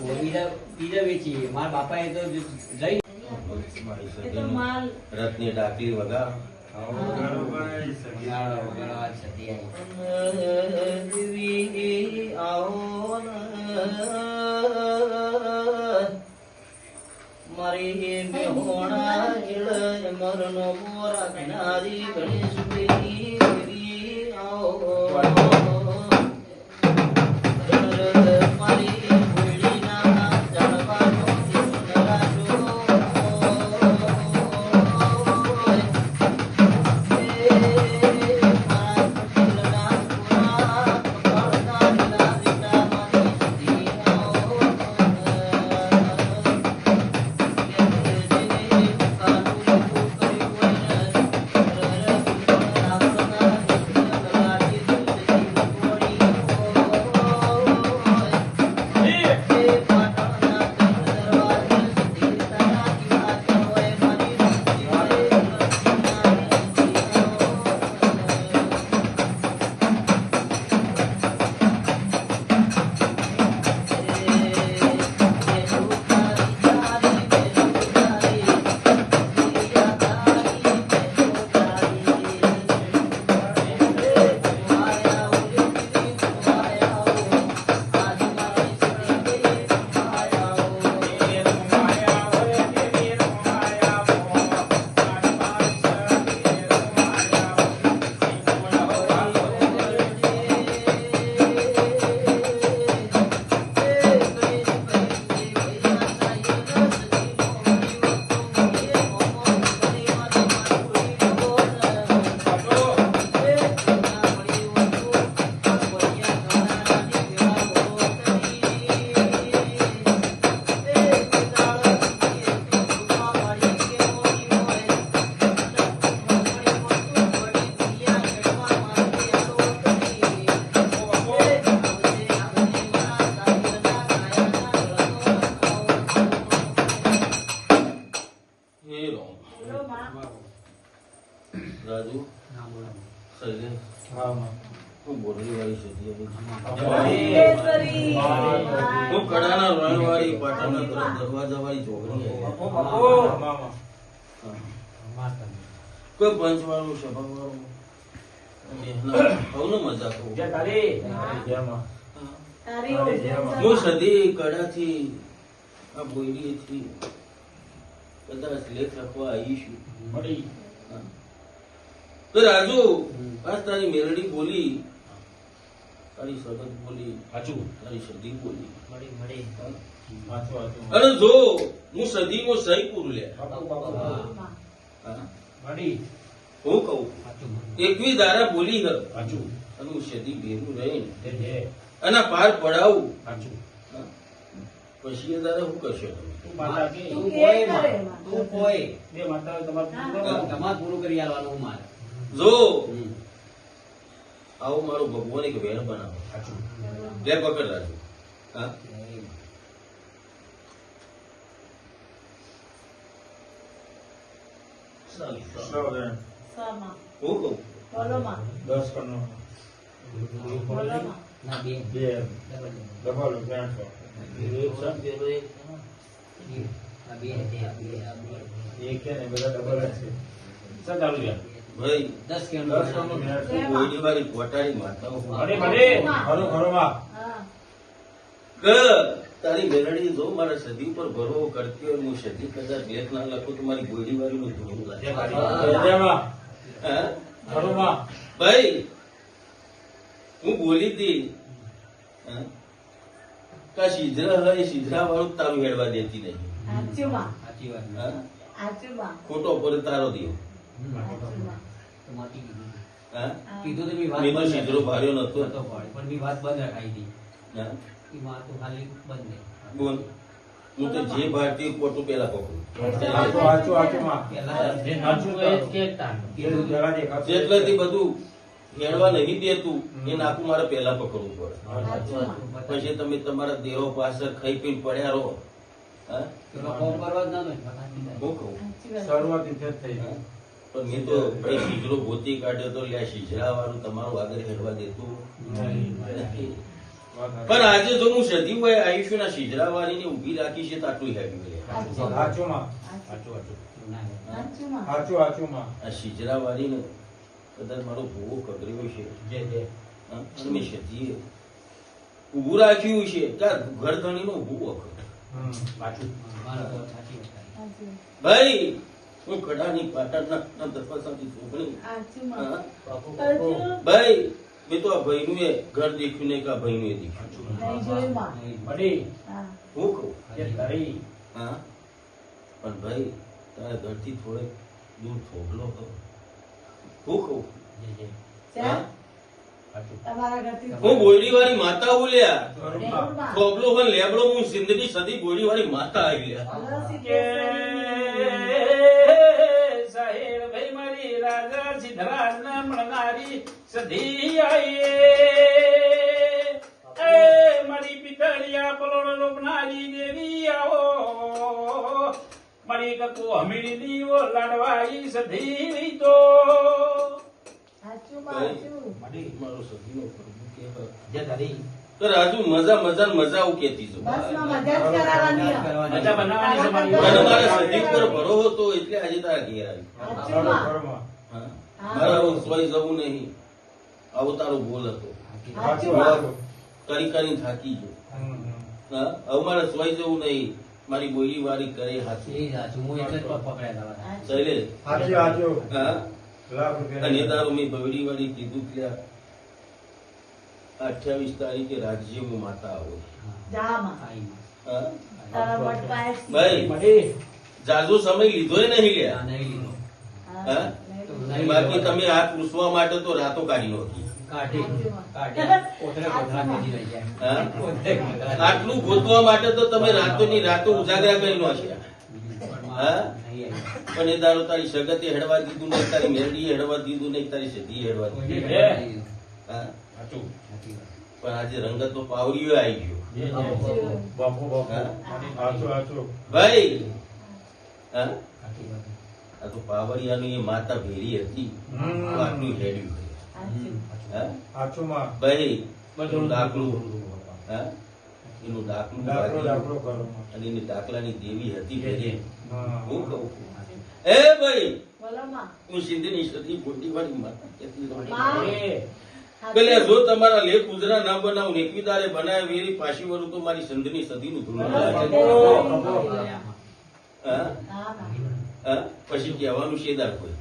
બીજા વેચીએ. મારા બાપાએ તો લઈ રથની ડાકલી વગા. મારી મેહોણા મરનો મોરા કિનારી ગણેશ ઓળખ હું સદી કડાથી આ બોયડીએથી કદાચ લેખ લખવા આવીશું હા. તો રાજુ આજ તારી મેરડી બોલી. તારી સગત બોલી. તારી સદી બોલી. મળી, મળી. અને જો હું સદીમાં સહી પૂરું લે. મળી. હું કહું એકવી દારા બોલી હર અને હું સદી ભેગું રહી અને પાર પડાવું. હા. પછી એ દારા હું કરશો? તમે તું કે કોઈ. તું કોઈ. હા. તમારે પૂરું કરી આવવાનું હું મારે. જો. આવું મારું ભગવાન એક વેણ બનાવો. બે પકડ રાખજો. હા. ડબલ. એક. આ બે, તે આ બે, આ બે. ભાઈ દસ કોઈની માતા હું. તારી મેલડી જો મારા સદી ઉપર ભરવો કરતી હોય હું સદી કદાચ લેખ ના લખું તો મારી ગોળી વાળી નું ધૂળ ભાઈ હું બોલી હતી હા? કા સિધરા હોય સિધરા વાળું તારું હેડવા દેતી નહીં. ખોટો પર તારો દે સાચું માં. તો માટી કીધું હા. કીધું તો મેં વાત મેં તો ભાર્યો નતો. નતો પાડ્યો. પણ મેં વાત બંધ રખાઈ હતી. હા? એ તો ખાલી બંધ નહીં. બોલ. હું તો જે ભારતીય ખોટું પેલા પકડું. જેટલેથી બધું હેડવા નહીં દેતું એ નાકું મારે પેલા પકડવું પડે. પછી તમે તમારા દેરો પાછળ ખાઈ પીને પડ્યા રહો. હા? હું કહું? સાચી વાત. પણ મેં તો ભાઈ શીજરો ગોતી કાઢ્યો તો લ્યા શીજરા વાળું તમારું આગળ હેડવા દેતું. પણ આજે જો હું સધી હોય આયુષ્યના શીજડાવાળીને ઊભી રાખી છે તો આટલું હેવી મળે શીજરા માં સાચું. સાચું ના સાચું સાચું માં આ શીજડાવાળીને કદાચ મારો ભૂવો કગર્યો છે. જે જે. હા, અને મેં ઊભું રાખ્યું છે કે આ ઘરધણીનો ઊભું વખત તો. ભાઈ હું કડાની પાટણના ના તપાસાથી છોકરી ભાઈ મેં તો આ ભાઈનું એ ઘર દેખ્યું નહીં કે આ ભાઈનું એ દેખ્યું. હું કહું? હા. પણ ભાઈ તારા ઘરથી થોડે દૂર થોભલો હતો હું કહું? હા? બોયડી વાળી માતા ઉલ્યા. થોભલો પણ લેબડો હું સિંધની સદી બોયડી વાળી માતા આવી કે સાહેબ ભઈ મારી રાજા સિદ્ધરાજ ના મળનારી સધી આઈએ એ મારી પિતળિયા પલોણ લોપનારી દેવી આવો. મારી કકુ હમીડી દીવો લાડવાઈ સધી રીતો. ભાઈ મારો સદીનો પ્રભુ કે જે તારી તો રાજુ મજા મજા મજા આવું કેતી છું. અને મારા પર ભરો હતો એટલે આજે તારા ઘેર આવી. હા? હા. રસોઈ જવું નહીં. આવો તારો ભૂલ હતો. કરી કરી થાકી ગયો. હવે મારે સ્વય જવું નહીં. મારી બોલી વાળી કરે હાથી. હું હા? રૂપિયા. અને તારું મેં બવડી વાળી કીધું કે અઠ્યાવીસ તારીખે રાજ્યમાં માતા આવો. ભાઈ જાજુ સમય લીધો નહીં લ્યા નહીં લીધો. બાકી તમે હાથ પૂછવા માટે તો રાતો કાઢી નહોતી કાઢી કાઢી. કોથળે કોથળા મેલી રહી જાય. હા? કોથળે કોથળા. આટલું ગોતવા માટે તો તમે રાતોની રાતો ઉજાગરા કરી નો હા? પણ એ દારૂ તારી સગતે હેડવા દીધું નહીં તારી મેરડી હેડવા દીધું નહીં તારી સધી હેડવા દીધું. પણ આજે રંગત તો પાવરીઓ આવી ગયો. બાપુ બાપુ. ભાઈ! હા? આ તો પાવરિયાની એ માતા ભેરી હતી. આટલું હેડ્યું. ભાઈ બધું એનું દાખલું. હા? એનું દાખલું દાખલો વાંચ્યું. દાખલો કરો માં. અને એની દાખલાની દેવી હતી ભેરી. હું. કહું? એ ભાઈ! હું સિંધની સતી મોટી વાળી માતા પેલે જો તમારા લેખ ઉજરા ના બનાવ નેકવીદારે બનાવે પાછી વરું તો મારી સંધની સદીનું ધૂળ? પછી કહેવાનું શેદાર કોઈ.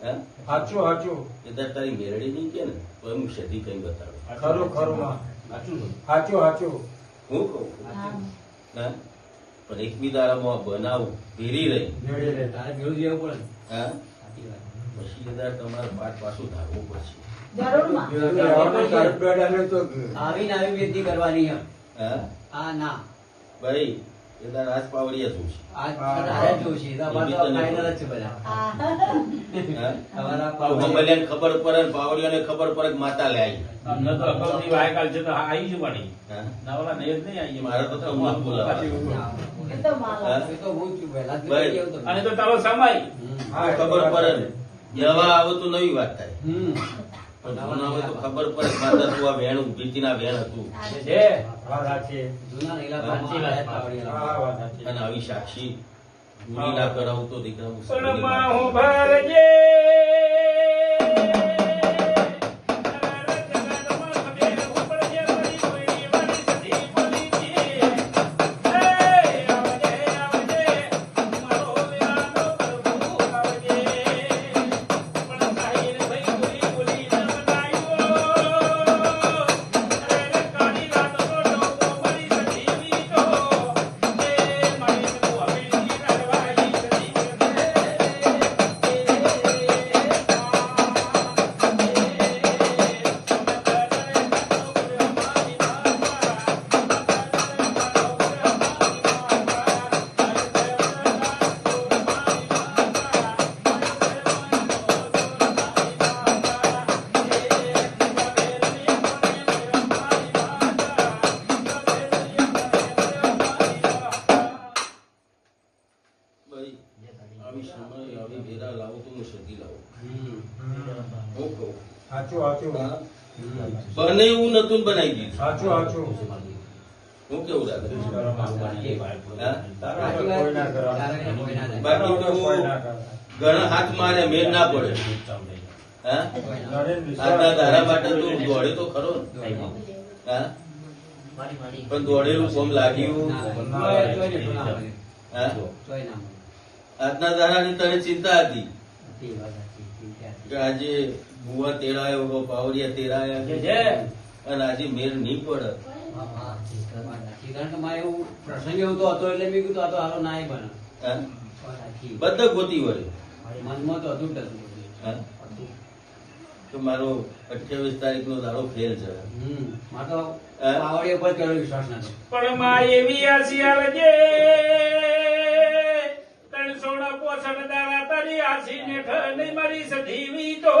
હા? સાચું સાચું કદાચ તારી મેરડી નહીં કે ને? તો હું સદી કઈ બતાડું ખરું ખરું સાચું સાચું સાચું હું કહું? હા. હા? પણ એકવીદારામાં બનાવું ભેરી રહી. તારે જેવું પડે. હા? પછી કદાચ તમારે પાછું ધારવું પડશે. આવી કરવાની હા? ના. ભાઈ પાવડિયા જોશે. જ છે બધા. ખબર પડે ને પાવડિયાને ખબર પડે માતા લે આવી અમને તો અગાઉની વાયકાલ છે તો આવી જ નહીં આવી મારા તો તમને અને તો તારો સમય. ખબર પડે દવા આવે તો નવી વાત થાય. હમ. પણ જૂના તો ખબર પડે માતા તું આ વેણ ના વેણ હતું. અને આવી સાક્ષી. પૂરી ના કરાવું તો દીકરા હું ને બનાવી દીધું. સાચું સાચું. હું કેવું લાગે. બાકી તો ઘણા હાથ મારે મેળ ના પડે. આજના તારા માટે તું દોડે તો ખરો હા? પણ દોડેલું કોમ લાગ્યું? આજના તારાની તને ચિંતા હતી? કે આજે ભુવા તેડાયો પાવરિયા પાવડિયા તેડાયા. અને આજે મેર નહીં પડે. કારણ કે મારે એવું પ્રસંગ એવું તો હતો એટલે મેં કીધું આ તો હાલો નાય બને? બધા ગોતી વળે. મનમાં તો હતું હતું તો મારો અઠ્યાવીસ તારીખ નો દાડો ફેર છે. હમ મારે ઉપર જ કરેલો વિશ્વાસ નતો પણ માં એવી આસી આલજે ત્રણસો ના પોસઠ દાડા તારી આસી ને નહીં મારી સધીવી તો.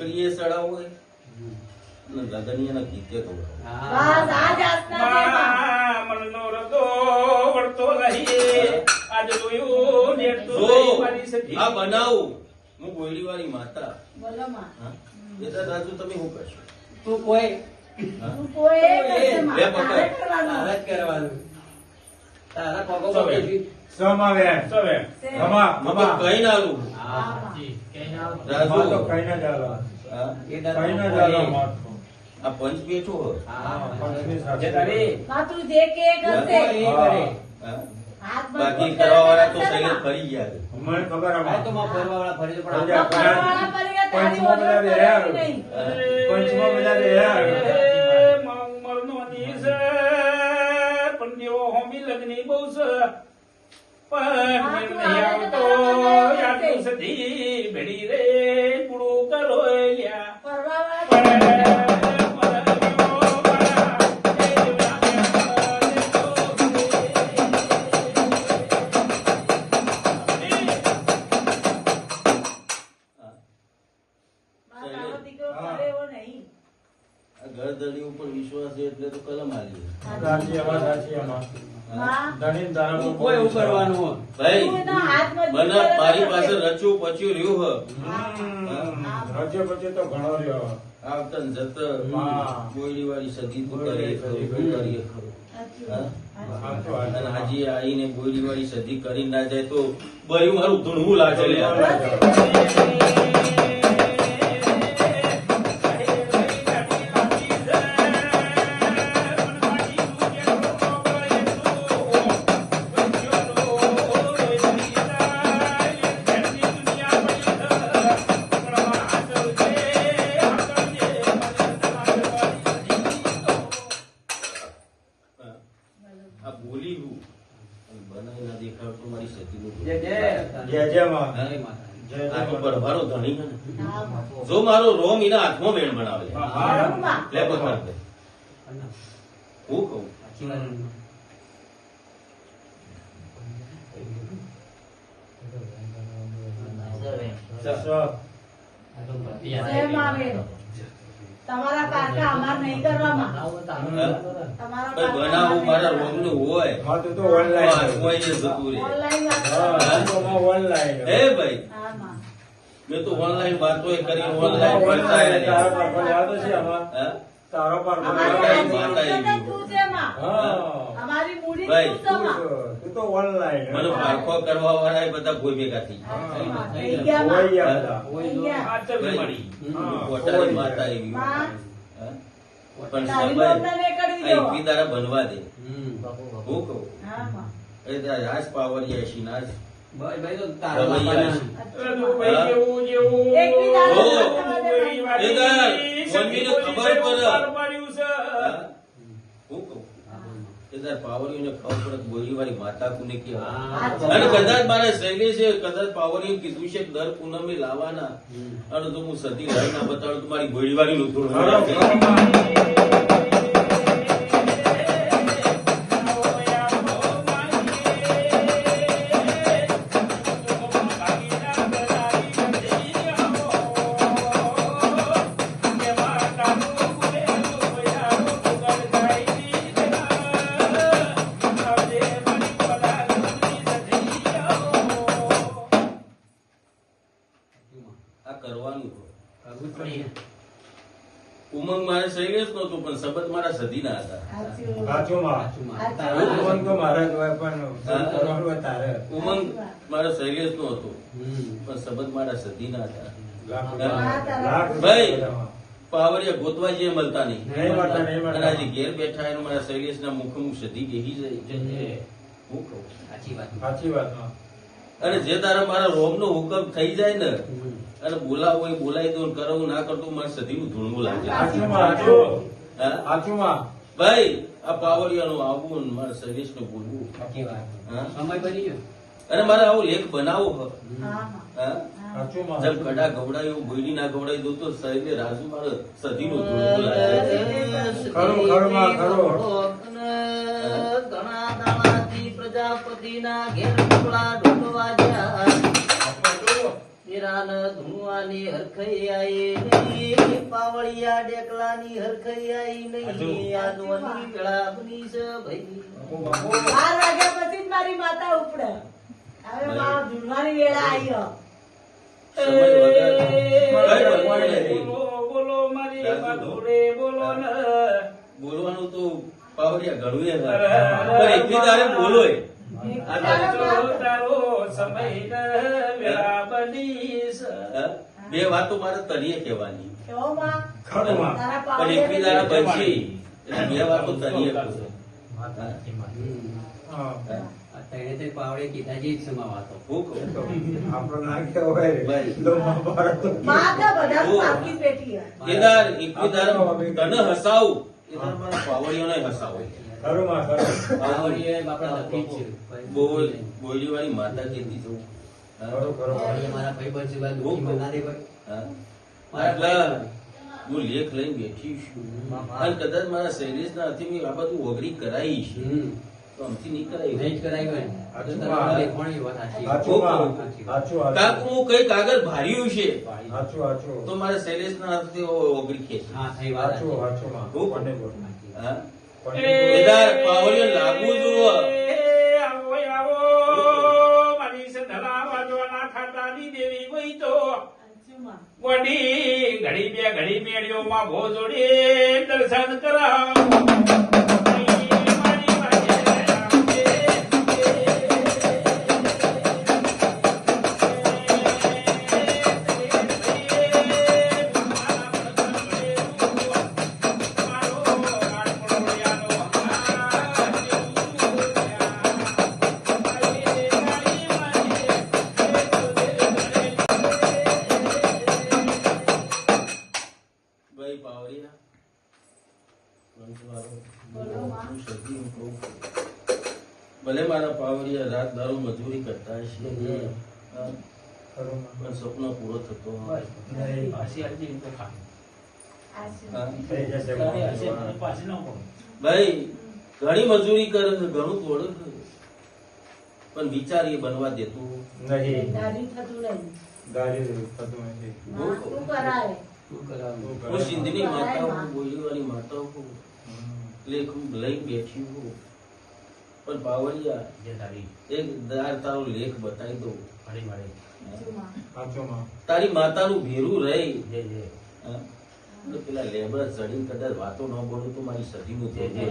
નોકરીએ સડાવ હોય? અને લગનિયાના ગીતે ખવડાવો માં મનનો રતો વળતો નહીં. આજ જોયું ને એટલું નહીં મારી જો સધી. આ બનાવું. હું વાળી માતા? એ તો રાજુ તમે શું કરશો? તું કોઈ. તું કોઈ કરવાનું. તારા પગો સવે. પકડી સવે. ખમા હું. કઈ ના આલું. હા ખમા તો રાજુ કઈ ના ચાલે હા? એ કઈ ના કોઈ. ચાલે આ પંચ બેઠો હા પંચમી જે સાથે. તારી જે કે કરશે. એ કરે. બાકી કરવા વાળા તો સૈયદ ફરી ગયા મને ખબર આ તો માં ફરવા વાળા ફરે પણ પંચમાં બધા? પંચમાં બધા રહ્યા. લગની બહુ છે. પણ આવતો આટલું સધી ભેડી રે પૂરું કરો છે એટલે તો કલમ આવી કોઈ એવું કરવાનું ભાઈ મને મારી પાસે રચ્યું પચ્યું રહ્યું હ. રજ્ય તો ઘણો રહ્યો. વાળી સદી તું કરીએ કરીએ અને હાજી આવીને બોયડી વાળી સદી કરી ના જાય તો બયું મારું ધૂણવું લાગે જો મારો રોમ એના હાથમાં મેળ બનાવે હા. બરોબરમાં. લે પકડ દે. હું કહું? સાચી તમારા કાકા અમાર નહીં કરવામાં. બનાવું મારા રોગનું હોય. હા, તો છે. હોય છે જરૂરી ઓનલાઈન હા, ભાઈ? હા, મેં. તો ઓનલાઈન વાતો કરી ઓનલાઈન online. તારા પર તારો માતા. તું તું. મને પારખો કરવા વાળા બધા કોઈ ભેગા થઈ પોતાની એવી. પણ સમય દાડા બનવા દે. હું કહું? હા, માં. એ ત્યાં રાજ પાવરિયા શિનાજ ભાઈ કીધું છે કે દર પૂનમે લાવવાના. અને તો હું સતી ના બતાડું તો મારી ગોળીવાળી નું મારા સદીના હતા. ભાઈ. પાવરિયા ગોતવા જે મળતા નહીં. અને આજે ઘેર બેઠા એનું મારા શૈલેષના મુખે હું સદી બેહી જાય. હું કહું સાચી વાત. સાચી વાત અને જે તારા મારા રોમનો હુકમ થઈ જાય ને. અને બોલાવો એ બોલાવી દઉં કરવું ના કરતું મારે ધૂણવું લાગે. સાચું. હા? સાચું માં. ભાઈ આ પાવડિયાનું આવવું મારા મારા નું બોલવું. સાચી વાત. સમય બની ગયો. અને મારે આવો લેખ બનાવો હ. હા. હા? જેમ કડા ગવડાય ભોયડી ના ગવડાય દો તો શરીરે રાજુ મારે ખરું. ઘણા દાણાથી પ્રજાપતિના ઘેર ટુકડા ઢોકવા જા તેરાન ધુવાની હરખઈ આઈ નહીં પાવળિયા ડેકલાની હરખઈ આઈ નહીં આજવાની વેળા બની છે ભાઈ આ રાજા પછી મારી માતા ઉપડે હવે મારા ધુવાની વેળા આવી બોલવાનું તો પાવરિયા ઘણું પણ એકલી તારે બોલો બે વાતો મારે તરીએ કહેવાની. પણ એકલી દાડા બનશે. એટલે બે વાતો તરીએ કહું. હા. તે પાવડે કીધા જે જ સમા વાતો. હું કહું તો આપણો ના કહેવાય. રે. ભાઈ. તો મહાભારતમાં તો બધાનું પાકી પેટી હોય. કેદાર એકલી દાડા તને હસાવું. કેદાર મારા પાવડીઓને હસાવ. ખરું માં, ખરું. પાવડીએ બાપડા લખી છે. બોલ બોલી વાળી માતા કીધી છું હા? ખરું, ખરું. મારા ભાઈ બનશે ભાઈ દુખી બના દે ભાઈ મારા હું લેખ લઈને બેઠી છું. અને કદાચ મારા શૈલેષના હાથે મેં આ બધું ઓગળી કરાવી છે. કરાવી ને. માં. હું કંઈક આગળ ભાર્યું છે. તો મારા હાથે ઓગળી. હા થઈ વાત સાચું, સાચી. સાચું માં. હું કોને બોલ? હા? પણ સપનો પૂરો થતો પાછી. ભાઈ ઘણી મજૂરી કરે છે ઘણું તોડે પણ વિચાર એ બનવા દેતું નહીં. હું સિંધની માતા હું બોલીવાળી માતા હું લેખ લઈ બેઠી હું પણ પાવડિયા એક દાર તારો લેખ બતાવી દઉં. મારી મારી. સાચું માં. સાચું માં તારી માતાનું ભેરું રહી. જે જે પેલા લેબર ચડી કદાચ વાતો ન બોલું તો મારી સદીનું જે જે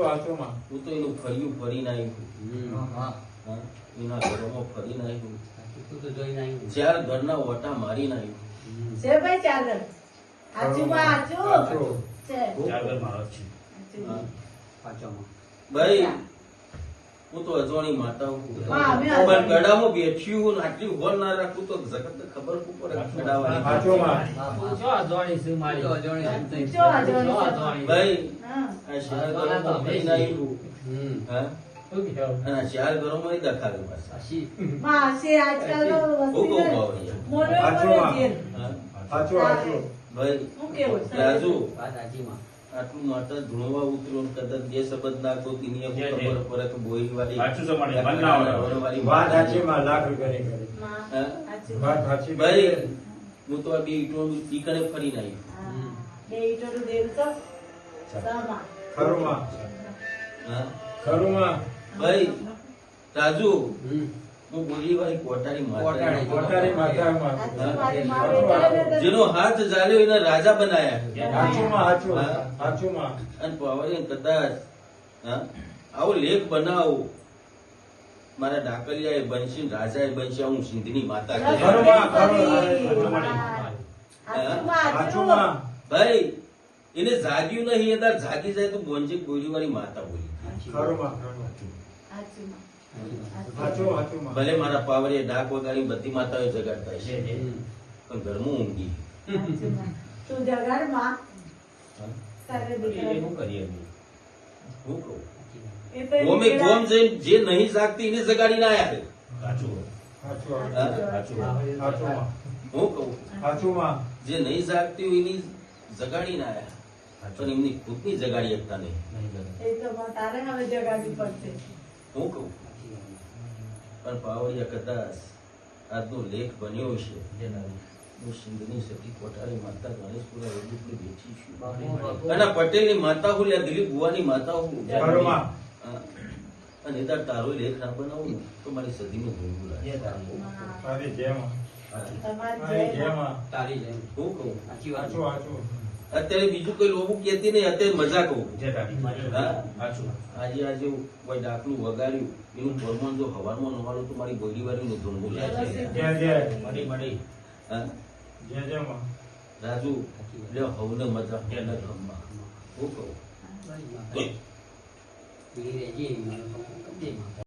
હા? તો એનું ફર્યું ફરીને આવ્યું હા? એના ઘરોમાં ફરી નાખ્યું. ચાર ઘરના ઓટા મારી નાખ્યું. છે ભાઈ ચાર ઘર મારો છે? ભાઈ હું. તો અજવાણી માતા હું. પણ ગળામાં હું આટલી ના રાખું તો ખબર પડે ભાઈ આ ચાર દખાવ્યું આજકાલ. ઘેર. રાજુ આટલું ધૂણવા ઉતર્યો કદાચ શબ્દ નાખો તેની. ખબર વાત સાચી માં લાખમાં ભાઈ હું તો આ બે ઈંટો બે દેવું તો. ખરું માં ખરું માં ભાઈ રાજુ હું બોરીવાળી કોટારી કોટારી. માતા ને જેનો હાથ જાલ્યો એને રાજા બનાયા અને કદાચ આવો લેખ બનાવો. મારા ડાકલિયાએ બનશે રાજાએ બનશે હું સિંધની માતા ભાઈ એને જાગ્યું નહીં એ જાગી જાય તો બોંજે બોરીવાળી માતા બોલી. ભલે મારા પાવરે ડાક વગાડી બધી માતાઓ જગાડતા છે. પણ ઘરમાં ઊંઘી તું જગાડમાં શું કરીએ હું કહું? ગોમે ગોમ જે નહીં જાગતી એને જગાડી ના આવે હા? કહું? જે નહીં જાગતી હોય એની જગાડીને આયા. પણ એમની ખુદની જગાડી શકતા નહીં. તારે હવે જગાડવી પડશે. હું કહું પણ પાવડિયા કદાચ આજનો લેખ બન્યો છે જે હું સિંધની સતી કોઠારી માતા ગણેશપુરા વેદુપુર બેઠી છું અને પટેલની માતા હું લ્યા દિલીપ બુવાની માતા હું. અને તાર તારો લેખ ના બનાવું તો મારી સદીનું લાગે જે તારી. જેમ. તારી જેમ. હું કહું સાચી વાત. અત્યારે બીજું કઈ લોબું કેતી નહીં અત્યારે મજા કહું. આજે આજે કોઈ ડાકલું વગાડ્યું એનું ફોરમાન જો હવામાં નવાડું તો મારી બોડીવાળીનું વાળી નું જય રાજુ લ્યો હવને મજા કે ન રમવા. હું કહું?